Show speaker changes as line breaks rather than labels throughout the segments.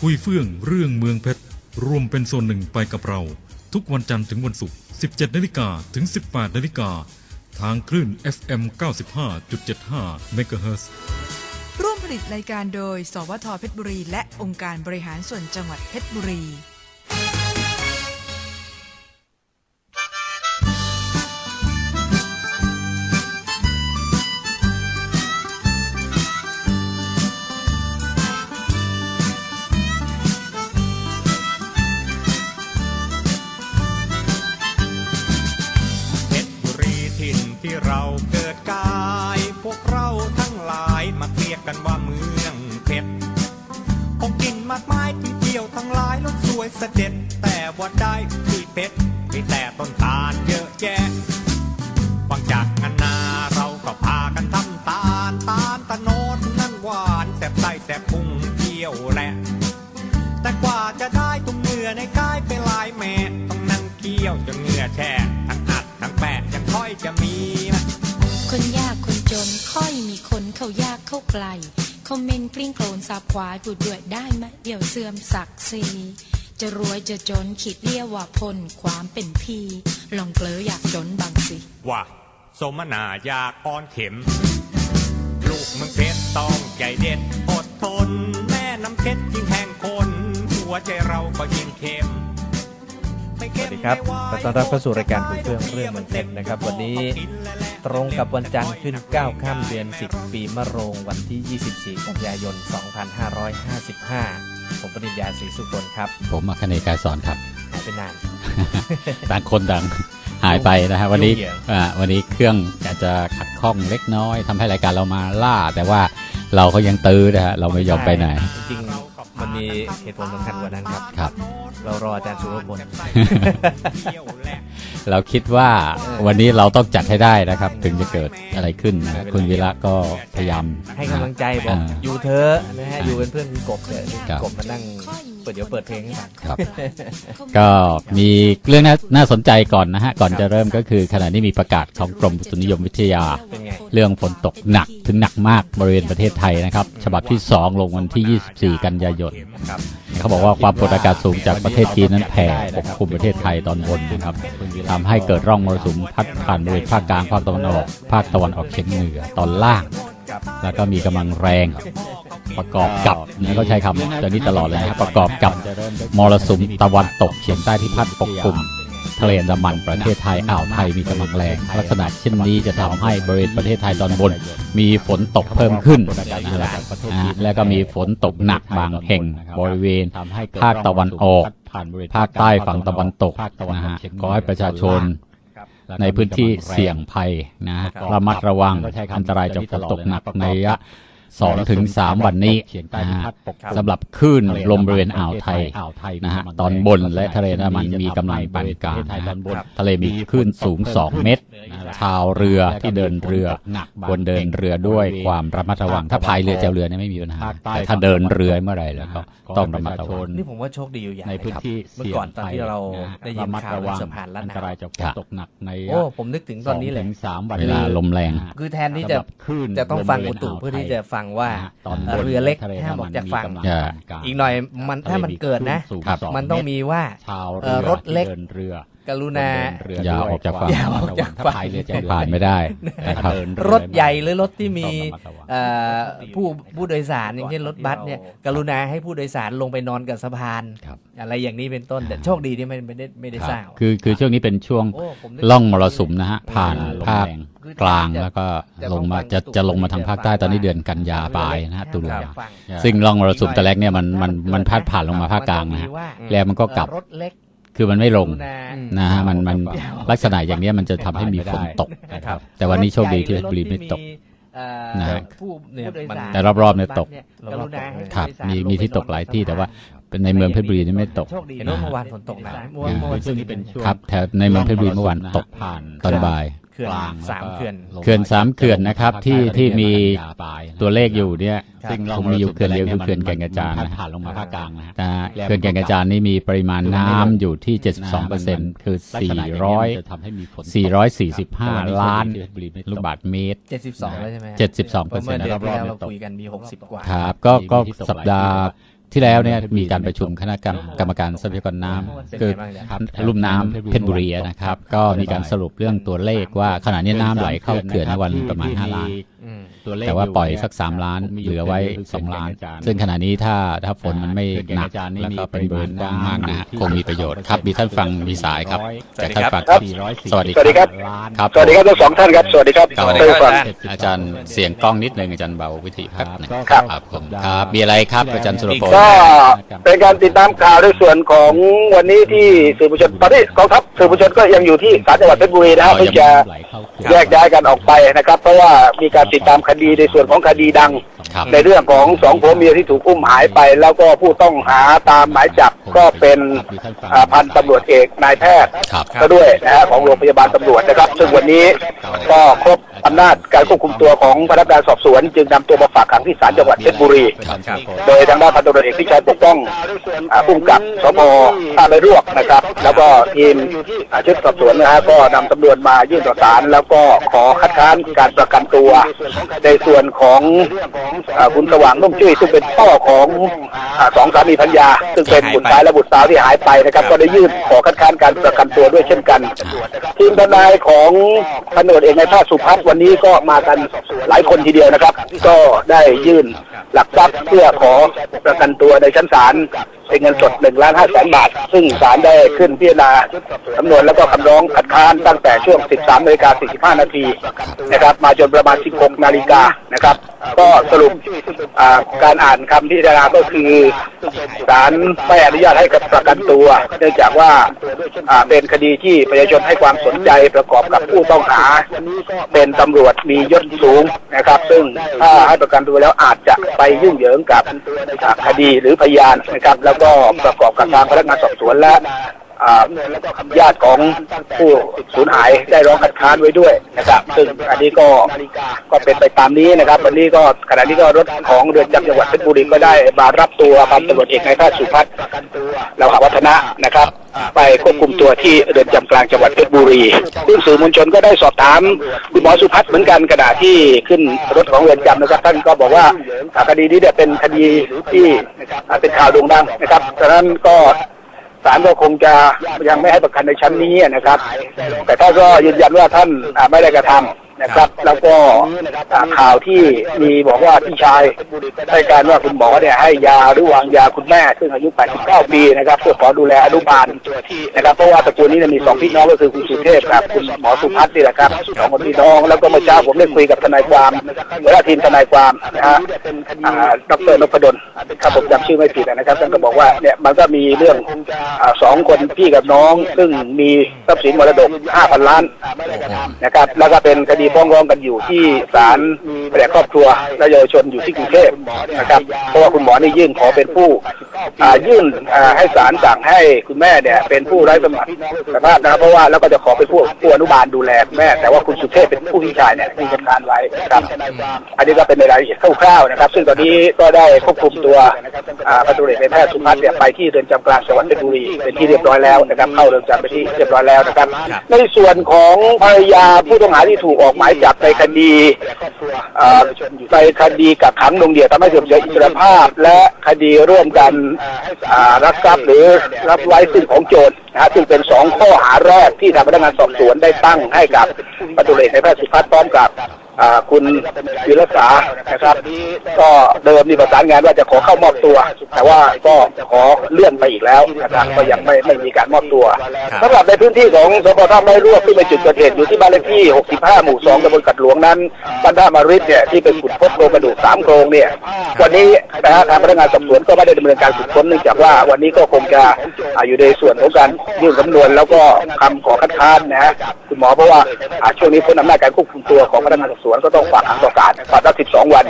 คุยเฟื่องเรื่องเมืองเพชรรวมเป็นส่วนหนึ่งไปกับเรา ทุกวันจันทร์ถึงวันศุกร์ 17นาฬิกาถึง 18นาฬิกาทางคลื่น FM 95.75 MHz
ร่วมผลิตรายการโดย สวทเพชรบุรี และองค์การบริหารส่วนจังหวัดเพชรบุรี
แสบไส้แสบพุงเที่ยวแหละแต่กว่าจะได้ตุ้มเหงื่อในกายไปลายแม่ต้องนั่งเคี่ยวจนเหงื่อแช่ทั้งอัดทั้งแปะยังค่อยจะมีนะ
คนยากคนจนค่อยมีคนเข้ายากเข้าไกลคอมเมนต์กลิ้งโคลนสาบควายพูดด้วยได้ไหมเดี๋ยวเสื่อมศักดิ์ศรีจะรวยจะจนขีดเรียกว่าพลความเป็นพี่ ลองเกลออยากจนบางสิ
ว่าสมนาอยากอ่อนเข็มลูกเมึงเพชรต้องใจเด็ดอดทน แม่น้ำเพชรยิ่งแห้งคน หัวใจเราก็ยิ่งเค็มไม่
ส
เค็
วั
ม
สดีครับ
ไม่หว
ขอต้อนรับเข้าสู่รายการคุยเรื่องเรื่องเมืองเพชรนะครับ วันนี้ตรงกับวันจันทร์ขึ้น9ค่ำเดือน 10 ปีมะโรง วันที่ 24 กันยายน 2555 ผมปริญญาศรีสุกลครับ
ผมอัคเนย์กายสอนครับ
หายไปนาน
ต่างคนต่าง หายไปนะฮะวันนี้
ยุ่งเหยิง
อ่าวันนี้เครื่องอาจจะขัดข้องเล็กน้อยทำให้รายการเรามาล่า แต่ว่าเราก็ยังตื้อนะฮะเราไม่ยอมไปไหน
จริงๆมันมีเหตุผลสำคัญกว่านั้นครับ
ครับ
เรารออาจารย์สุรพล
เราคิดว่าวันนี้เราต้องจัดให้ได้นะครับ ถึงจะเกิดอะไรขึ้นนะฮะคุณวิระก็พยายาม
ให้กำลังใจบอก
อ่า
อยู่เธอะนะฮะอยู่เป็นเพื่อนคุณกบเถอะ
ครับ
กบมานั่งเปิดเดี๋ยวเปิดเพลงให้ฟัง
ครับ ก็มีเรื่องน่าน่าสนใจก่อนนะฮะ ก่อนจะเริ่มก็คือขณะนี้มีประกาศของกรมอุตุนิยมวิทยา
เป็นไง
เรื่องฝนตกหนักถึงหนักมากบริเวณประเทศไทยนะครับ ฉบับที่ 2 ลงวันที่ 24 กันยายน
ครับ
เขาบอกว่าความกดอากาศสูงจากประเทศจีนนั้นแผ่ปกคลุมประเทศไทยตอนบนนะครับทำให้เกิดร่องมรสุมพัดผ่านบริเวณภาคกลางภาคตะวันออก ภาคตะวันออกเฉียงเหนือตอนล่าง แล้วก็มีกำลังแรง ประกอบกับนี่เขาใช้คำตัวนี้ตลอดเลยนะครับประกอบกับมรสุมตะวันตกเฉียงใต้ที่พัดปกคลุมทะเลอันดามันประเทศไทยอ่าวไทยมีกำลังแรง ลักษณะเช่นนี้จะทำให้บริเวณประเทศไทยตอนบน มีฝนตกเพิ่มขึ้นนะฮะอ่าแล้วก็มีฝนตกหนักบางแห่งบริเวณภาคตะวันออก ภาคใต้ฝั่งตะวันตกนะฮะขอให้ประชาชนในพื้นที่เสี่ยงภัยนะฮะระมัดระวังอันตรายจากฝนตกหนักในระยะ สองถึงสามวันนี้นะฮะสำหรับคลื่นลมบริเวณอ่าวไทยนะฮะตอนบนและทะเลอันดามันมีกำลังปานกลางนะฮะทะเลมีคลื่นสูง2เมตร ชาวเรือที่เดินเรือควรเดินเรือด้วยความระมัดระวัง ถ้าพายเรือเจ้าเรือเนี่ยไม่มีปัญหาแต่ถ้าเดินเรือเมื่อไหร่แล้วก็ต้องระมัดระวัง
นี่ผมว่าโชคดีอยู่อย่าง
ในพื้นที่
เมื่อก่อนตอนที่เราได้ยินข่าวเรื่องสะพานลัด
อัน
ห
ต
นารา
ยจากฝนตกหนักใน
โอ้ผมนึกถึงตอนนี้เลย
สงถึงสามวันเวลาลมแรง
คือแทนที่จะ
คลื่น
จะต้องฟัง
ลม
อุ
บริวณ
ตุ
วไทย
เพื่อที่จะฟังว่า
ตอน
เอ่อเรือเล็ก
ทะเล
ห้ามออกจากฝั่ง
มีกำลักลาง
อีกหน่อยมันถ้ามันเกิดนะ
ครับ
มันต้องมีว่า
ชาว
เอ่
เรือ
อรถเล็ก
ที่ดินเรือก
รุณา
อย่าออกจากฝั่ง
อย่าออกจากฝั่ง
ถ้พายเรือจะผ่านไม่ได้นะครับ
รถใหญ่หรือรถที่มี
ต้องระมัดระวัง
เอ่อผู้ผู้โดยสารอย่างเช่นรถบัสเนี่ยกรุณาให้ผู้โดยสารลงไปนอนกับสะพาน
ครับ
อะไรอย่างนี้เป็นต้นแต่โชคดีที่ไม่ไม่ได้ไม่ได้ทราบ
คือคือช่วงนี้เป็นช่วง
โอ้ผมนึก
ล่องมรสุมนะฮะผ่าน
ลมแรง
ภาค กลางแล้วก็
จะ
ลงมา
ต้องฟัง
จะ
ตุ
จะลงมาทางภาคใต้ตอนนี้เดือนกันยาปลายนะฮะตุลา
ฟัง
ซึ่งล่องมรสุมตะแรกเนี่ยมันมันมันพัดผ่านลงมาภาคกลางนะฮะ
มันต้องมีว่า
แล้วมันก็กลับ
รถเล็ก
คือมันไม่ลง
กรุณา
นะฮะมันมันลักษณะอย่างเนี้ยมันจะทำให้มีฝนตก
นะครับ
แต่วันนี้โชคดีที่เพชรบุรีไม่ตกนะฮะ
ผู้เนี่ยมัน
แต่รอบๆเนี่ยตก
กรุณาให้
ครับ
ผู้โดยสา
มี
ลง
มี
ไป
ที่ตก
นอน
หลายที่
บน
แต่ว่า
สะพน
เป็นในเมืองเพชรบุรีนี่ไม่ตก
โชคดีเห็นว่าเมื่อวานฝนตกหนักเมื่อวานเมื่อวานช่วงนี้เป็นช่วง
ครับแถวในเมืองเพชรบุรีเมื่อวานตกตอนบ่าย
เขื่อนสามเขื่อน
เขื่อนสามเขื่อนนะครับที่ที่มีตัวเลขอยู่เนี่ย
ครับ
ผมมีอยู่เขื่อนเดียวคือเขื่อนแก่งกระจานนะผ่านลงมาภาคกลางนะฮะเขื่อนแก่งกระจานนี่มีปริมาณน้ำอยู่ที่ 72เปอร์เซ็นต์คือ 400 445 ล้านลูกบาทเมตร
เจ็ดสิบสองแล้วใช่ไหมฮะ
72เปอร์เซ็นต์
เมื่อเดือนที่แล้ว
ร
เรา
อบๆ
คุยกันมีหกสิบกว่า
ครับก็ก็สัปดาห์ ที่แล้วเนี่ยมีการประชุมคณะกรรมกรรมการทรัพยากรน้ำคือลุ่มน้ำเพชรบุรีนะครับ ก็มีการสรุปเรื่องตัวเลขว่าขณะนี้น้ำไหลเข้าเขื่อนในวันประมาณ 5 ล้าน แต่ว่าปล่อยสัก 3 ล้านเหลือไว้ 2 ล้าน ซึ่งขณะนี้ถ้าถ้าฝนมันไม่หนักแล้วก็เป็นบริเวณกว้างมากนะฮะคงมีประโยชน์ครับ มีท่านฟังมีสายครับจากท่านฟังครับสวัสดี
สวัสดีครับ
ครับ
สวัสดีครับทั้งสองท่านครับสวัสดีครับ
ครับ
ท่านผู้ฟัง
อาจารย์เสียงกล้องนิดนึงอาจารย์เบาวิธีแป๊บหนึง
ครับ
ครับผมครับมีอะไรครับอาจารย์สุรพล
ก็เป็นการติดตามข่าวในส่วนของวันนี้ที่สื่อมวลชนตอนนี้กองทัพสื่อมวลชนก็ยังอยู่ที่ศาลจังหวัดเพชรบุรีนะครับเพิ่งจะแยกย้ายกันออกไปนะครับ เพราะว่ามีการติดตามคดีในส่วนของคดีดัง
ครับ
ในเรื่องของสองผัวเมียที่ถูกอุ้มหายไป แล้วก็ผู้ต้องหาตามหมายจับก็เป็นอ่าพันตำรวจเอกนายแพทย์
ครับ
ก็ด้วยนะฮะของโรงพยาบาลตำรวจนะครับ ซึ่งวันนี้ก็ครบอำนาจการควบคุมตัวของพนักงานสอบสวน จึงนำตัวมาฝากขังที่ศาลจังหวัดเพชรบุรี
ครับ
โดยทางด้านพันตำรวจเอกพิชัยปกป้องอ่าผู้กำกับสพท่าเรือรวกนะครับ แล้วก็ทีมอ่าชุดสอบสวนนะฮะก็นำตำรวจมายื่นต่อศาลแล้วก็ขอคัดค้านการประกันตัว ในส่วนของอ่าคุณสว่างนุ่มจุ้ยซึ่งเป็นพ่อของอ่าสองสามีภรรยาซึ่งเป็นบุตรชายและบุตรสาวที่หายไปนะครับ ก็ได้ยื่นขอคัดค้านการประกันตัวด้วยเช่นกัน ทีมทนายของพันตำรวจเอกนายแพทย์สุพัฒน์วันนี้ก็มากันหลายคนทีเดียวนะครับ ก็ได้ยื่นหลักทรัพย์เพื่อขอประกันตัวในชั้นศาล เป็นเงินสด1ล้าน5แสนบาท ซึ่งศาลได้ขึ้นพิจารณาสำนวนแล้วก็คำร้องคัดค้านตั้งแต่ช่วง 13นาฬิกา45 นาทีนะครับ มาจนประมาณ 16 นาฬิกานะครับ ก็สรุปการอ่านคำพิจารณาก็คือศาลไม่อนุญาตให้กับประกันตัว เนื่องจากว่าเป็นคดีที่ประชาชนให้ความสนใจประกอบกับผู้ต้องหา เป็นตำรวจมียศสูงนะครับ ซึ่งถ้าให้ประกันตัวแล้วอาจจะไปยุ่งเหยิงกับคดีหรือพยานนะครับแล้วก็ประกอบกับทางพนักงานสอบสวนและ ญาติของผู้สูญหายได้ร้องคัดค้านไว้ด้วยนะครับซึ่งอันนี้ก็ก็เป็นไปตามนี้นะครับ วันนี้ก็ขณะนี้ก็รถของเรือนจำจังหวัดเพชรบุรีก็ได้มารับตัวพันตำรวจเอกนายแพทย์สุพัฒน์เราหาวัฒนะนะครับ ไปควบคุมตัวที่เรือนจำกลางจังหวัดเพชรบุรีซึ่งสื่อมวลชนก็ได้สอบถามคุณหมอสุพัฒน์เหมือนกันขณะที่ขึ้นรถของเรือนจำนะครับท่านก็บอกว่าคดีนี้เนี่ยเป็นคดีที่เป็นข่าวโด่งดังนะครับดังนั้นก็ ศาลก็คงจะยังไม่ให้ประกันในชั้นนี้นะครับ แต่ท่านก็ยืนยันว่าท่านไม่ได้กระทำนะครับ แล้วก็ข่าวที่มีบอกว่าพี่ชายให้การว่าคุณหมอเนี่ยให้ยาหรือวางยาคุณแม่ ซึ่งอายุ 89 ปีนะครับเพื่อขอดูแลอนุบาลนะครับ เพราะว่าตระกูลนี้มีสองพี่น้องก็คือคุณสุเทพกับคุณหมอสุพัฒน์นี่แหละครับสองคนพี่น้องแล้วก็เมื่อเช้าผมได้คุยกับทนายความหัวหน้าทีมทนายความนะฮะอ่าดรนพดล ถ้าผมจำชื่อไม่ผิดนะครับท่านก็บอกว่าเนี่ยมันก็มีเรื่องอสองคนพี่กับน้อง ซึ่งมีทรัพย์สินมรดก 5,000 ล้านนะครับแล้วก็เป็นคดีฟ้องร้องกันอยู่ที่ศาลแผนกครอบครัวและเยาวชนอยู่ที่กรุงเทพนะครับเพราะว่าคุณหมอนี่ยื่นขอเป็นผู้ ยื่นอ่าให้ศาลสั่งให้คุณแม่เนี่ยเป็นผู้ไร้สมรรถภาพนะครับเพราะว่าแล้วก็จะขอเป็นผู้ผู้อนุบาลดูแลคุณแม่ แต่ว่าคุณสุเทพเป็นผู้ที่ชายเนี่ยมีจัดการไว้นะครับ อันนี้ก็เป็นในรายละเอียดคร่าวๆนะครับ ซึ่งตอนนี้ก็ได้ควบคุมตัวอ่าพันตุเรศในแพทย์สุพัฒน์เนี่ยไปที่เรือนจำกลางจังหวัดเพชรบุรีเป็นที่เรียบร้อยแล้วนะครับเข้าเรือนจำไปที่เรียบร้อยแล้วนะครับ ในส่วนของภรรยาผู้ต้องหาที่ถูกออกหมายจับในคดีเอ่อในคดีกักขังหน่วงเหนี่ยวทำให้เสื่อมเสียอิสรภาพ และคดีร่วมกันอ่ารักทรัพย์หรือรับไว้ซึ่งของโจรนะฮะซึ่งเป็นสองข้อหาแรกที่ทางพนักงานสอบสวนได้ตั้งให้กับปัตุเลศในแพทย์สุพัฒน์พร้อมกับ คุณวิรษานะครับ ก็เดิมมีประสานงานว่าจะขอเข้ามอบตัว แต่ว่าก็ขอเลื่อนไปอีกแล้วนะครับก็ยังไม่ไม่มีการมอบตัวสำหรับในพื้นที่ของสพท่าไม้รวกที่เป็นจุดเกิดเหตุอยู่ที่บ้านเลขที่ 65 หมู่ 2ตำบลกัดหลวงนั้นบ้านท่ามาริดเนี่ยที่เป็นขุดพบโครงกระดูกสามโครงเนี่ยวันนี้นะฮะทางพนักงานสอบสวนก็ไม่ได้ดำเนินการสืบค้นเนื่องจากว่าวันนี้ก็คงจะอ่าอยู่ในส่วนของการยื่นสำนวน แล้วก็คำขอคัดค้านนะฮะคุณหมอเพราะว่าอ่าช่วงนี้พ้นอำนาจการควบคุมตัวของพนักงานสอบสวนก็ต้องฝากขังต่อศาลฝากได้12วัน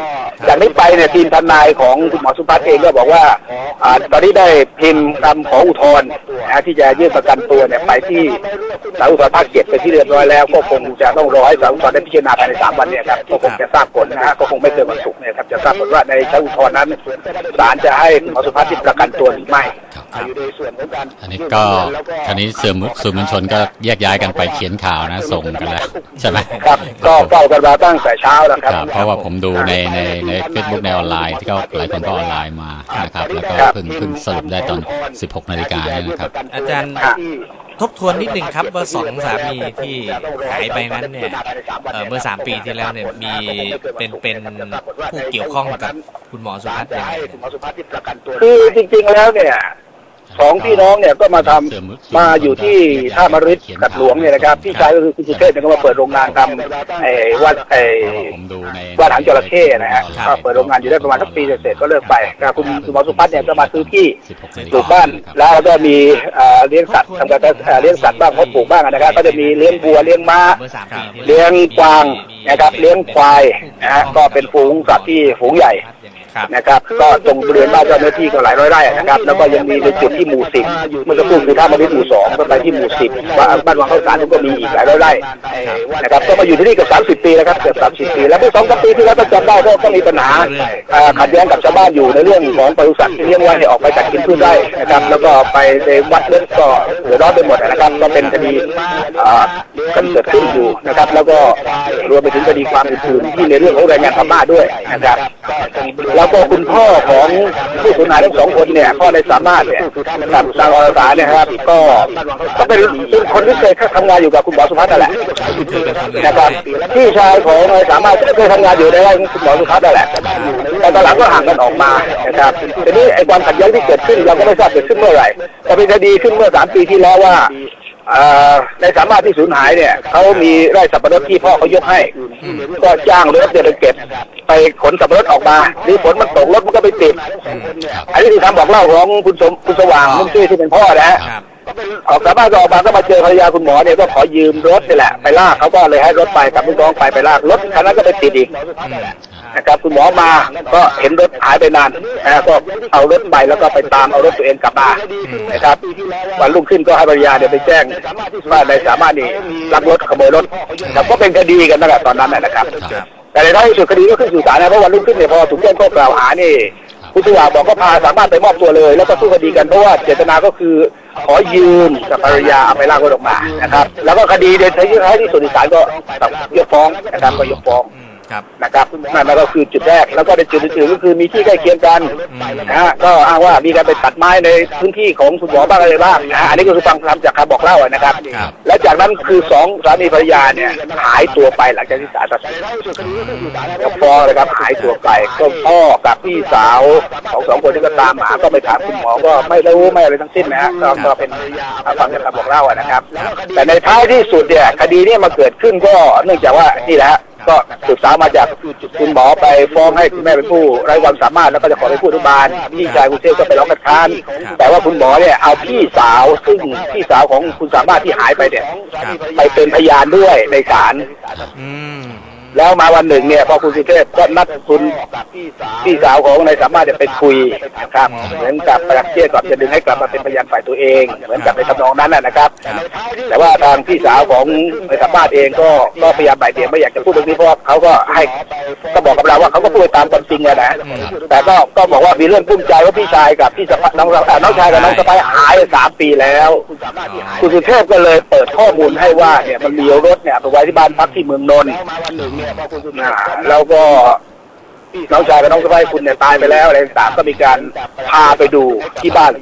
จากนี้ไปเนี่ยทีมทนายของคุณหมอสุภัฒน์เองก็บอกว่าอ่าตอนนี้ได้พิมพ์คำขออุทธรณ์นะฮะที่จะยื่นประกันตัวเนี่ยไปที่ศาลอุทธรณ์ภาคเจ็ดเป็นที่เรียบร้อยแล้ว ก็คงจะต้องรอให้ศาลอุทธรณ์ได้พิจารณาภายในสามวันเนี่ยครับก็คงจะทราบผลนะฮะก็คงไม่เกินวันศุกร์เนี่ยครับจะทราบผลว่าในชั้นอุทธรณ์นั้นศาลจะให้คุณหมอสุภัฒน์ที่ประกันตัวหรือไม่อยู่ในส่วนของการ
อันนี้ก็อันนี้สื่อมสื่อมวลชนก็แยกย้ายกันไปเขียนข่าวนะส่งกันแล้วใช่ไหม
ครับก็เฝ้ากันมาตั้งตั้งแต่เช้าแล้วครับ
ครับ เพราะว่าผมดูในในในเฟซบุ๊กในออนไลน์ที่เขาหลายคนก็ออนไลน์มานะครับ แล้วก็
ครับ
เพิ่งเพิ่งสรุปได้ตอน 16 นาฬิกาเนี่ยนะครับ
อาจารย์
ค่ะ
ทบทวนนิดนึงครับว่าสองสามีที่หายไปนั้นเนี่ยเอ่อเมื่อสามปีที่แล้วเนี่ยมีเป็นเป็นผู้เกี่ยวข้องกับคุณหมอสุพัฒน์ยังไงเนี่ย
คือจริงๆแล้วเนี่ย สองพี่น้องเนี่ยก็มาทำมาอยู่ที่ท่ามริดกัดหลวงเนี่ยนะครับพี่ชายก็คือคุณสุเทพเนี่ยก็มาเปิดโรงงานทำไอ้วัดไอ้
ผมดูใน
วัดหางจระเข้นะฮะ
ครับ
ก็เปิดโรงงานอยู่ได้ประมาณสักปีเศษๆก็เลิกไปนะครับคุณคุณหมอสุพัฒน์เนี่ยก็มาซื้อที่
16นาฬิ
ปลู
กาก
บ้าน
ครับ
แล้วก็มีเอ่อเลี้ยงสัตว์ทำการเอ่อเลี้ยงสัตว์บ้างเพาะปลูกบ้างนะครับก็จะมีเลี้ยงวัวเลี้ยงม้า
เมื่อสามปีที่แว
เลี้ยงกวางนะครับเลี้ยงควายนะฮะก็เป็นฝูงสัตว์ที่ฝูงใหญ่
ครับ
นะครับก็ตรงบริเวณบ้านเจ้าหน้าที่ก็หลายร้อยไร่นะครับแล้วก็ยังมีในจุดที่หมู่สิบเมื่อสักครู่คือท่ามาริดหมู่สองก็ไปที่หมู่สิบบ้านบ้านวังข้าวสารก็มีอีกหลายร้อยไร่นะครับก็มาอยู่ที่นี่เกือบสามสิบปีแล้วครับเกือบสามสิบปี แล้วเมื่อสองสามปีที่แล้วก็จำได้ก็ก็มีปัญหาเอ่อขัดแย้งกับชาวบ้านอยู่ในเรื่องของปศุสัตว์ที่เลี้ยงไว้ให้ออกไปกัดกินพืชไร่นะครับแล้วก็ไปในวัดเลือดก็เดือดร้อนไปหมดนะครับก็เป็นคดีเอ่อกันเกิดขึ้นอยู่นะครับ แล้วก็รวมไปถึงคดีความอื่นๆที่ในเรื่องของแรงงานพม่าด้วยนะครับ แล้วก็คุณพ่อของผู้สูญหายทั้งสองคนเนี่ยพ่อในสามารถเนี่ยกับนางอรสาเนี่ยครับ ก็ก็เป็นเป็นคนที่เคยทำงานอยู่กับคุณหมอสุพัฒน์นั่นแหละ
นะ
ครับพี่ชายของนายสามารถก็เคยทำงานอยู่ในไร่คุณหมอสุพัฒน์นั่นแหละแต่ตอนหลังก็ห่างกันออกมานะครับทีนี้ไอ้ความขัดแย้งที่เกิดขึ้นเราก็ไม่ทราบเกิดขึ้นเมื่อไหร่แต่เป็นคดีขึ้นเมื่อสามปีที่แล้วว่า ในสามารถที่สูญหายเนี่ยเขามีไร่สับปะรดที่พ่อเขายกให้ ก็จ้างรถเนี่ยไปเก็บ ไปขนสับปะรดออกมาหรือฝนมันตกรถมันก็ไปติด อันนี้คือคำบอกเล่าของคุณสมคุณสว่างมุ่งชื่อที่เป็นพ่อนะฮะ
ครับ
ออกจากบ้านก็ออกมาก็มาเจอภรรยาคุณหมอเนี่ยก็ขอยืมรถนี่แหละไปลากเขาก็เลยให้รถไปกับลูกน้องไปไปลากรถคันนั้นก็ไปติดอีกนะครับคุณหมอมาก็เห็นรถหายไปนานนะก็เอารถไปแล้วก็ไปตามเอารถตัวเองกลับมานะครับวันรุ่งขึ้นก็ให้ภรรยาเนี่ยไปแจ้งว่าในายสามารถนี่ลักรถขโมยรถนะครับก็เป็นคดีกันตั้งแต่ตอนนั้นนะนะครับ
ครับ
แต่ในท้ายที่สุดคดีก็ขึ้นสู่ศาลนะเพราะวันรุ่งขึ้นเนี่ยพอถูกแจ้งข้อกล่าวหานี่ ผู้สื่อข่าวบอกก็พาสามารถไปมอบตัวเลย แล้วก็สู้คดีกันเพราะว่าเจตนาก็คือขอยืมกับภรรยาเอาไปลากรถออกมานะครับ แล้วก็คดีเดนท้ายที่สุดศาลก็ยกฟ้องนะครับก็ยกฟ้อง นะครับนั่นก็คือจุดแรกแล้วก็ในจุดอื่นๆก็คือมีที่ใกล้เคียงกันนะฮะก็อ้างว่ามีการไปตัดไม้ในพื้นที่ของคุณหมอบ้างอะไรบ้างนะฮะอันนี้ก็คือฟังคำจากคำบอกเล่าอะนะครับ
ครับ
และจากนั้นคือสองสามีภรรยาเนี่ยหายตัวไปหลังจากที่ศาลตัดสินก็ฟ้องเลยครับหายตัวไปก็พ่อกับพี่สาวของสองคนที่ก็ตามหาก็ไปถามคุณหมอก็ไม่รู้ไม่อะไรทั้งสิ้นนะฮะก็ก็เป็นฟังจากคำบอกเล่าอะนะครับ แต่ในท้ายที่สุดเนี่ยคดีเนี้มาเกิดขึ้นก็เนื่องจากว่านี่แหละฮะ ก็ศึกษามาจากคุณหมอไปฟ้องให้คุณแม่เป็นผู้ไร้ความสามารถแล้วก็จะขอเป็นผู้อนุบาลพี่ชายคุณเทพก็ไปร้องคัดค้าน แต่ว่าคุณหมอเนี่ยเอาพี่สาวซึ่งพี่สาวของคุณสามารถที่หายไปเนี่ยไปเป็นพยานด้วยในศาล
อืม
แล้วมาวันหนึ่งเนี่ยพอคุณสุเทพก็นัดคุณพี่สาวของนายสามารถจะไปคุยนะครับเหมือนกับประเทศก่อนจะดึงให้กลับมาเป็นพยานฝ่ายตัวเอง เหมือนกับในทำนองนั้นนะนะครับ แต่ว่าทางพี่สาวของนายสามารถเองก็ก็พยายามบ่ายเบี่ยงไม่อยากจะพูดตรงนี้เพราะว่าเขาก็ให้ก็บอกกับเราว่าเขาก็พูดตามความจริงอะนะแต่ก็ก็บอกว่ามีเรื่องกุ้มใจว่าพี่ชายกับพี่สะพ้ายน้องสะพ้ายน้องชายกับน้องสะพ้ายหายไปสามปีแล้วคุณสุเทพก็เลยเปิดข้อมูลให้ว่าเนี่ยมันเลี้ยวรถเนี่ยไปไว้ที่บ้านพักที่เมืองนนท์อ่าแล้วก็น้องชายกับน้องสะใภ้คุณเนี่ยตายไปแล้วอะไรต่างๆก็มีการพาไปดูที่บ้าน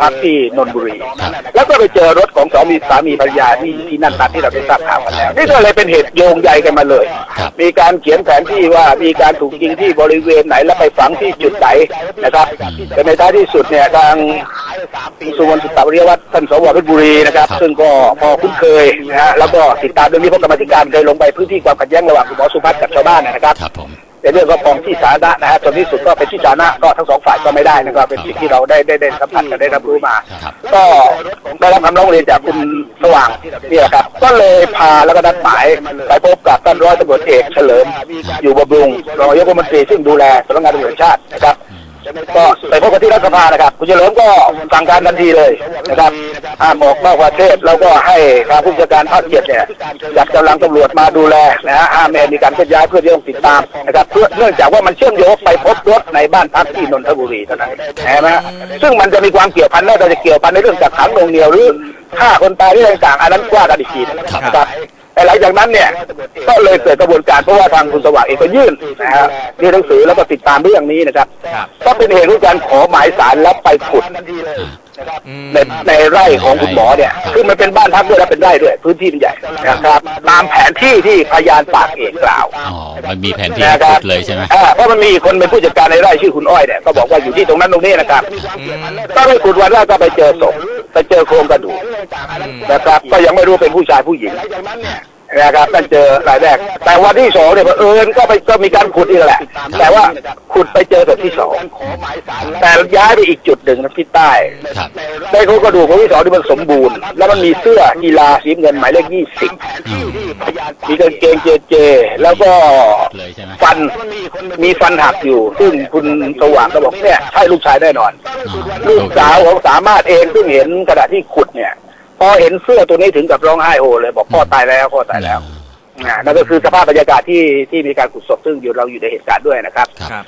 พักที่นนทบุรี แล้วก็ไปเจอรถของสามีสามีภรรยาที่ที่นั่นตามที่เราได้ทราบข่าวกันแล้ว นี่ก็เลยเป็นเหตุโยงใยกันมาเลย
ครับ
มีการเขียนแผนที่ว่ามีการถูกยิงที่บริเวณไหนแล้วไปฝังที่จุดไหนนะครับแต่ในท้ายที่สุดเนี่ยทาง สุวรรณสุตตวริยวัฒน์ท่านสวเพชรบุรีนะครับ
ครับ
ซึ่งก็พอคุ้นเคยนะฮะแล้วก็ติดตามเรื่องนี้เพราะกรรมาธิการเคยลงไปพื้นที่ความขัดแย้งระหว่างคุณหมอสุพัฒน์กับชาวบ้านนะครับ
ครับผม
ในเรื่องของกองที่สาธารณะนะฮะจนที่สุดก็เป็นที่สาธารณะก็ทั้งสองฝ่ายก็ไม่ได้นะครับเป็นสิ่งที่เราได้ได้ได้สัมผัสกันได้รับรู้มา
ครับ
ก็ได้รับคำร้องเรียนจากคุณสว่างนี่แหละครับ ก็เลยพาแล้วก็นัดหมายไปพบกับท่านร้อยตำรวจเอกเฉลิมอยู่บำรุงรองนายกรัฐมนตรีซึ่งดูแลสำนักงานตำรวจแห่งชาตินะครับ ก็ไปพบกันที่รัฐสภานะครับ คุณเฉลิมก็สั่งการทันทีเลยนะครับห้ามออกนอกประเทศแล้วก็ให้ทางผู้จัดการภาคเจ็ดเนี่ยจัดกำลังตำรวจมาดูแลนะฮะห้ามไม่ให้มีการเคลื่อนย้ายเพื่อที่ต้องติดตามนะครับเพื่อเนื่องจากว่ามันเชื่อมโยงไปพบรถในบ้านพักที่นนทบุรีเท่านั้นนไหมฮะซึ่งมันจะมีความเกี่ยวพันน่าจะเกี่ยวพันในเรื่องจากขังหน่วงเหนียวหรือฆ่าคนตายหรืออะไรต่างๆอันนั้นว่ากันอีกทีนะครับ แต่แต่หลังจากนั้นเนี่ยก็เลยเกิดกระบวนการเพราะว่าทางคุณสว่างเองก็ยื่นนะฮะยื่นหนังสือแล้วก็ติดตามเรื่องนี้นะครับ
ครับ
ก็เป็นเหตุของการขอหมายสารแล้วไปขุด
อืม
ในในไร่ของคุณหมอเนี่ยคือมันเป็นบ้านพักด้วยและเป็นไร่ด้วย พื้นที่มันใหญ่นะครับตามแผนที่ที่พยานปากเอกกล่าว
อ๋อมันมีแผนที่
นะค
ขุ
รับ
ดเลยใช่ไหม
อ่าเพราะมันมีอีกคนเป็นผู้จัดการในไร่ชื่อคุณอ้อยเนี่ยก็บอกว่าอยู่ที่ตรงนั้นตรงนี้นะครับก็ไปขุดวันแรกก็ไปเจอศพไปเจอโครงกระดูกนะครับก็ยังไม่รู้เป็นผู้ชายผู้หญิง นะครับนั่นเจอรายแรก แต่วันที่สองเนี่ยเผอิญก็ไปก็มีการขุดอีกแหละ แต่ว่าขุดไปเจอศพที่สองแต่ย้ายไปอีกจุดหนึ่งนะที่ใต้
ครับ
ในโครงกระดูกของที่สองที่มันสมบูรณ์ แล้วมันมีเสื้อกีฬาสีเงินหมายเลขยี่สิบ
อืม
มีกางเกงเจเจ แล้วก็
เลยใช่ไหม
ฟันมีฟันหักอยู่ ซึ่งคุณสว่างก็บอกเนี่ยใช่ลูกชายแน่นอน
อ๋อ
ลูกสาวของสามารถเองซึ่งเห็นขณะที่ขุดเนี่ยพ อเห็นเสื้อตัวนี้ถึงกับร้องไห้โฮเลยบอกพ่อตายแล้วพ่อตายแล้วอ่านั่นก็คือสภาพบรรยากาศที่ที่มีการขุดศพซึ่งอยู่เราอยู่ในเหตุการณ์ด้วยนะครับ
ครับ
ครับ